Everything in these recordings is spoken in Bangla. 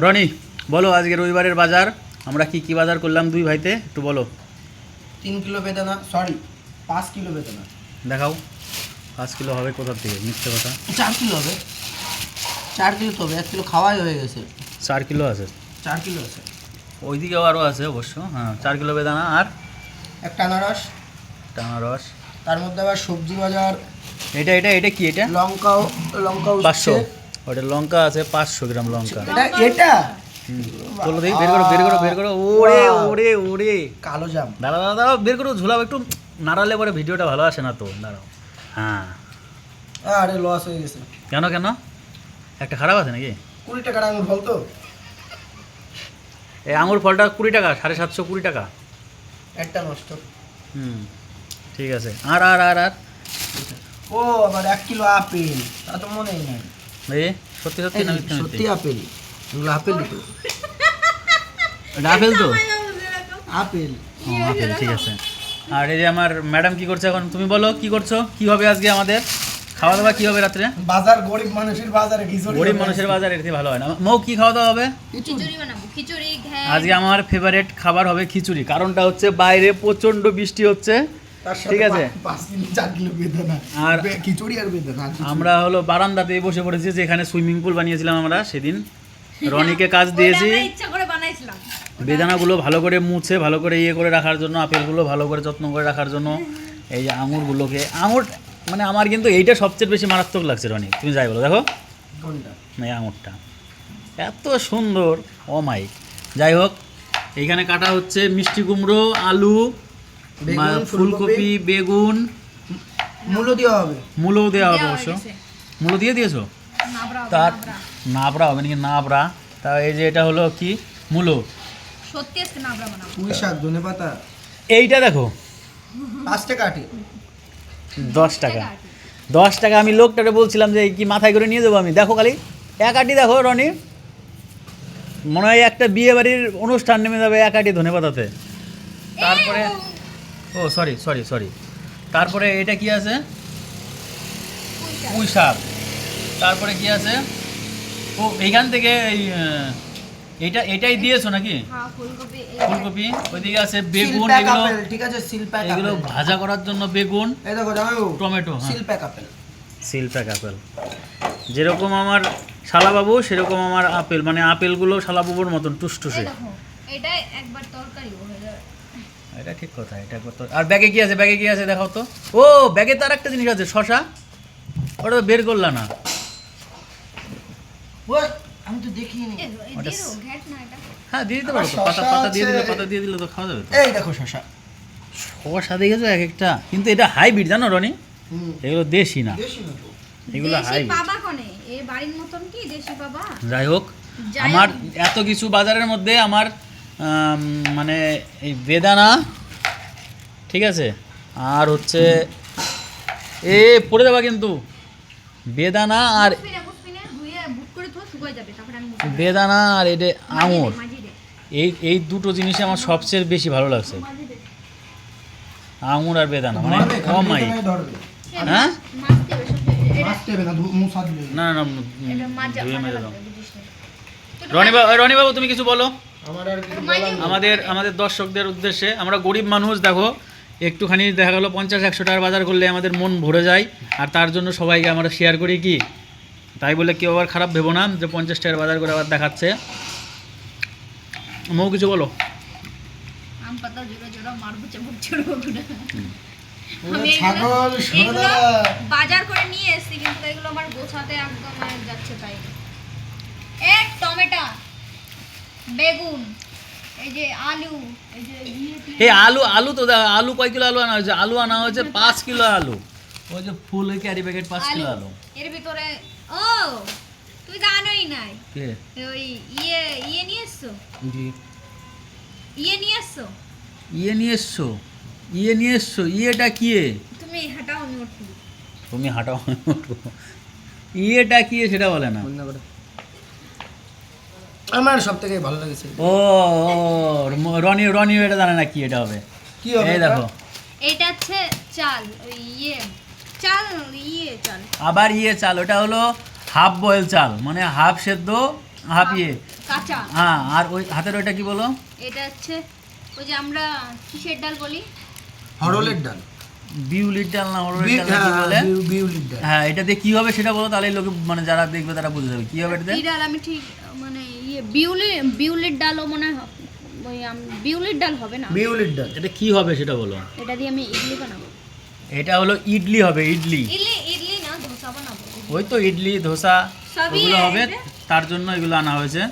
রনি বলো আজকে রবিবারের বাজার। আমরা কি কি বাজার করলাম দুই ভাইতে? একটু বলো। তিন কিলো বেদানা সরি পাঁচ কিলো বেদানা। দেখাও পাঁচ কিলো হবে কোথার থেকে? মিথ্যে কথা। চার কিলো হবে। চার কিলো তো হবে এক কিলো খাওয়াই হয়ে গেছে। চার কিলো আছে? চার কিলো আছে। ওইদিকেও আরও আছে অবশ্য হ্যাঁ চার কিলো বেদানা। আর? একটা আনারস। টানা রস তার মধ্যে আবার সবজি বাজার। এটা এটা এটা কি এটা? লঙ্কাও লঙ্কাও পাঁচশো ওটা লঙ্কা আছে পাঁচশো গ্রাম লঙ্কা। এটা। বলো দেখি বের করো বের করো বের করো। ওরে ওরে ওরে কালো জাম। দাঁড়া দাঁড়া দাঁড়াও বের করো ঝুলাও একটু নাড়ালে পরে ভিডিওটা ভালো আসে না তো দাঁড়াও। হ্যাঁ। আরে লস হয়ে গেছে। কেন কেন? একটা খারাপ আছে নাকি? কুড়ি টাকার আঙুর ফল তো। এই আঙুর ফলটা কুড়ি টাকা সাড়ে সাতশো কুড়ি টাকা। একটা নষ্ট। হুম ঠিক আছে। আর আর আর আর? ও আবার এক কিলো আপেল তা তো মনেই নাই। এই সত্যি সত্যি না সত্যি আপেল। এগুলো আপেলই তো আপেল তো? আপেল। আপেল ঠিক আছে। আর এই যে আমার ম্যাডাম কি করছে এখন? তুমি বলো কি করছ? কি হবে আজকে আমাদের? খাওয়া দাওয়া কি হবে রাত্রে? বাজার গরিব মানুষের বাজারে খিচুড়ি গরিব মানুষের বাজার এর থেকে ভালো হয় না। মৌ কি খাওয়া দাওয়া হবে? খিচুড়ি। বানাবো। খিচুড়ি আজকে আমার ফেভারিট খাবার হবে খিচুড়ি। কারণটা হচ্ছে বাইরে প্রচণ্ড বৃষ্টি হচ্ছে। ঠিক আছে। আর খিচুড়ি আর বেদানা। আমরা হলো বারান্দাতে বসে পড়েছি যেখানে সুইমিং পুল বানিয়েছিলাম আমরা সেদিন। রনিকে কাজ দিয়েছি। ওটা আমরা ইচ্ছা করে বানাইছিলাম। বেদানাগুলো ভালো করে মুছে ভালো করে ইয়ে করে রাখার জন্য আপেলগুলো ভালো করে যত্ন করে রাখার জন্য এই যে আঙুরগুলোকে আঙুর মানে আমার কিন্তু এইটা সবচেয়ে বেশি মারাত্মক লাগছে রনি তুমি যাই বলো দেখো। এই আঙুরটা। এত সুন্দর ও মাই। যাই হোক এইখানে কাটা হচ্ছে মিষ্টি কুমড়ো আলু ফুলকপি বেগুন মূল্য দেওয়া হবে। মূলও দেওয়া হবে অবশ্য। মূলো দিয়ে দিয়েছ? তার নাবড়া। নাবড়া হবে নাকি নাবড়া? তা এই যে এটা হলো কি? মূলো। সত্যি আজকে নাবড়া বানাবো। পুঁই শাক ধনে পাতা। এইটা দেখো। পাঁচ টাকা আটি। দশ টাকা। দশ টাকা আমি লোকটাকে বলছিলাম যে কি মাথায় করে নিয়ে যাব আমি? দেখো খালি। এক আটি দেখো রনি। মনে হয় একটা বিয়ে বাড়ির অনুষ্ঠান নেমে যাবে এক আটি ধনে পাতাতে। তারপরে ও সরি সরি সরি তারপরে এটা কি আছে? পুঁই শাক। তারপরে কি আছে? ও এইখান থেকে এই এটা এটাই দিয়েছ নাকি? হ্যাঁ ফুলকপি ওইদিকে আছে বেগুন এগুলো ঠিক আছে এগুলো ভাজা করার জন্য বেগুন। এই দেখো জামাইবাবু টমেটো হ্যাঁ। প্যাক আপেল যেরকম আমার শালাবাবু সেরকম আমার আপেল। মানে আপেলগুলো শালাবাবুর মতন টুসটুসে। এটা একবার তরকারি হয়ে যাবে। এটা ঠিক কথা এটা কত আর ব্যাগে কি আছে? ব্যাগে কি আছে দেখাও তো। ও ব্যাগে তো আর একটা জিনিস আছে শশা। ওটা তো বের করলা না। আমি তো দেখিনি এ, এই ওটা দিয়ে দেবো, ঘ্যাট না এটা। হ্যাঁ দিয়ে দিতে পারো পাতা পাতা দিয়ে দিলে পাতা দিয়ে দিলে তো খাওয়া যাবে এই দেখো শশা। শশা দেখেছ এক একটা কিন্তু এটা হাইব্রিড জানো রনি? এগুলো দেশি না। দেশি না তো। এগুলো হাইব্রিড। পাবা কোনে? এ বাড়ির মতন কি? দেশি পাবা? যাই হোক আমার এত কিছু বাজারের মধ্যে আমার আম, মানে এই বেদানা ঠিক আছে? আর হচ্ছে এ পড়ে দেবা কিন্তু। বেদানা আর বুঝবি না বুঝবি না ধুয়ে বুট করে তো শুকিয়ে যাবে তারপরে আমি মুছে দেবো। বেদানা আর এটা আঙুর। এই এই দুটো জিনিস আমার সবচেয়ে বেশি ভালো লাগছে। আঙুর আর বেদানা মানে কমাই। হ্যাঁ? না ধু- মুসা দিলে না। রনি বাবু রনি বাবু তুমি কিছু বলো। আমাদের আমাদের দর্শকদের উদ্দেশ্যে আমরা গরিব মানুষ দেখো একটুখানি দেখা গেলো পঞ্চাশ একশো টাকার বাজার করলে আমাদের মন ভরে যায়। আর তার জন্য সবাইকে আমরা শেয়ার করি কি? তাই বলে কেউ আবার খারাপ ভেবো না যে পঞ্চাশ টাকার বাজার করে আবার দেখাচ্ছে। মৌ কিছু বলো? বাজার করে নিয়ে এসেছি কিন্তু এগুলো আমার গোছাতে একদম যাচ্ছে তাই এ টমেটো। বেগুন এই যে আলু এই যে ইয়ে এই আলু আলু তো আলু কয় কিলো আলু আনা হয়েছে? আলু আনা হয়েছে পাঁচ কিলো আলু। ওই যে ফুল ক্যারি প্যাকেট পাঁচ কিলো আলু এর ভিতরে ও তুই জানোই নাই। কে? ওই ইয়ে ইয়ে নিয়ে এসছো? জি। ইয়ে নিয়ে এসছো? ইয়ে নিয়ে এসছো? ইয়ে নিয়ে এসছো? ইয়েটা কি তুমি হাঁটাও আমি উঠবো তুমি হাঁটাও ইয়েটা কি সেটা বলে না। বন্ধ করো। আমার সব থেকে ভালো লেগেছে। ও রনি রনি এটা জানে না কি এটা হবে। কি হবে এই এটা? দেখো। এইটা হচ্ছে চাল ওই ইয়ে। চাল ইয়ে চাল। আবার ইয়ে চাল ওটা হলো হাফ বয়েল চাল মানে হাফ সেদ্ধ হাফ ইয়ে। কাঁচা। হ্যাঁ আর ওই হাতের ওইটা কি বলো? এটা হচ্ছে ওই যে আমরা কিসের ডাল বলি? হরলের ডাল। বিউলির ডাল না হরড়ের ডাল না কি হ্যাঁ, বলে? বিউলির ডাল। হ্যাঁ এটা দিয়ে কি হবে সেটা বলো তাহলে লোকে মানে যারা দেখবে তারা বুঝে যাবে। কি হবে এটাতে কি ডাল আমি ঠিক মানে ইয়ে বিউলি বিউলির ডালও মনে হয় ওই বিউলির ডাল হবে না? বিউলির ডাল। এটা কি হবে সেটা বলো। এটা দিয়ে আমি ইডলি বানাবো। এটা হলো ইডলি হবে ইডলি। ইডলি ইডলি না ধোসা বানাবো। ওই তো ইডলি ধোসা ওগুলো হবে। তার জন্য এগুলো আনা হয়েছে।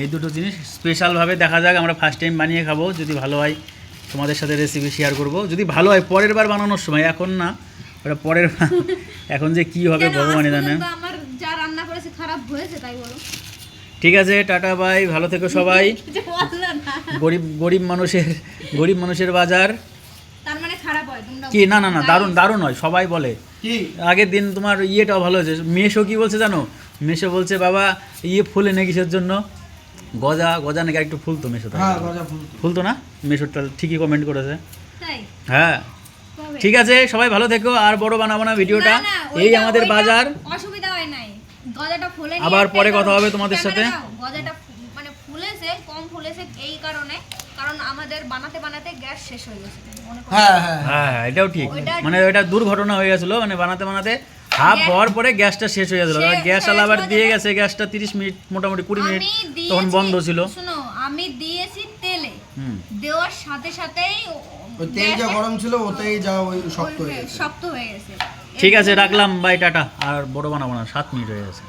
এই দুটো জিনিস স্পেশালভাবে দেখা যাক আমরা ফার্স্ট টাইম বানিয়ে খাব যদি ভালো হয়। তোমাদের সাথে রেসিপি শেয়ার করব। যদি ভালো হয় পরের বার বানানোর সময় এখন না ওটা পরের বার। এখন যে কি হবে ভগবানই জানে। আমার যা রান্না করেছে খারাপ হয়েছে তাই বলো। ঠিক আছে টাটা বাই ভালো থেকো সবাই। গরিব গরিব মানুষের গরিব মানুষের বাজার। তার মানে খারাপ হয় তোমরা কি না না না দারুণ দারুণ হয় সবাই বলে। কি? আগের দিন তোমার ইয়েটাও ভালো হয়েছে মেশো কি বলছে জানো? মেশো বলছে বাবা ইয়ে ফুলে না কিসের জন্য। গজা গজা নাকি একটু ফুলতো মেশো হ্যাঁ ফুলতো। না? মেশোরটা ঠিকই কমেন্ট করেছে। হ্যাঁ। ঠিক আছে সবাই ভালো থেকো। আর বড় বানাবো না ভিডিওটা। এই আমাদের বাজার। অসুবিধা হয় নাই। গজাটা ফুলে আবার পরে কথা হবে তোমাদের সাথে। গজাটা মানে ফুলেছে কম ফুলেছে এই কারণে কারণ আমাদের বানাতে বানাতে গ্যাস শেষ হয়ে গেছে। হ্যাঁ হ্যাঁ হ্যাঁ। হ্যাঁ, এটাও ঠিক। মানে ওইটা দুর্ঘটনা হয়ে গেছিল মানে বানাতে বানাতে হাফ হওয়ার পরে গ্যাসটা শেষ হয়ে গেল। গ্যাস আবার দিয়ে গেছে গ্যাসটা তিরিশ মিনিট মোটামুটি কুড়ি মিনিট তখন বন্ধ ছিল। শুনো আমি দিয়েছি তেলে। হুম। দেওয়ার সাথে সাথেই ওই তেল যা গরম ছিল ওতেই যা ওই শক্ত হয়ে গেছে। শক্ত হয়ে গেছে। ঠিক আছে রাখলাম বাই টাটা। আর বড় বানাবো না সাত মিনিট হয়ে গেছে।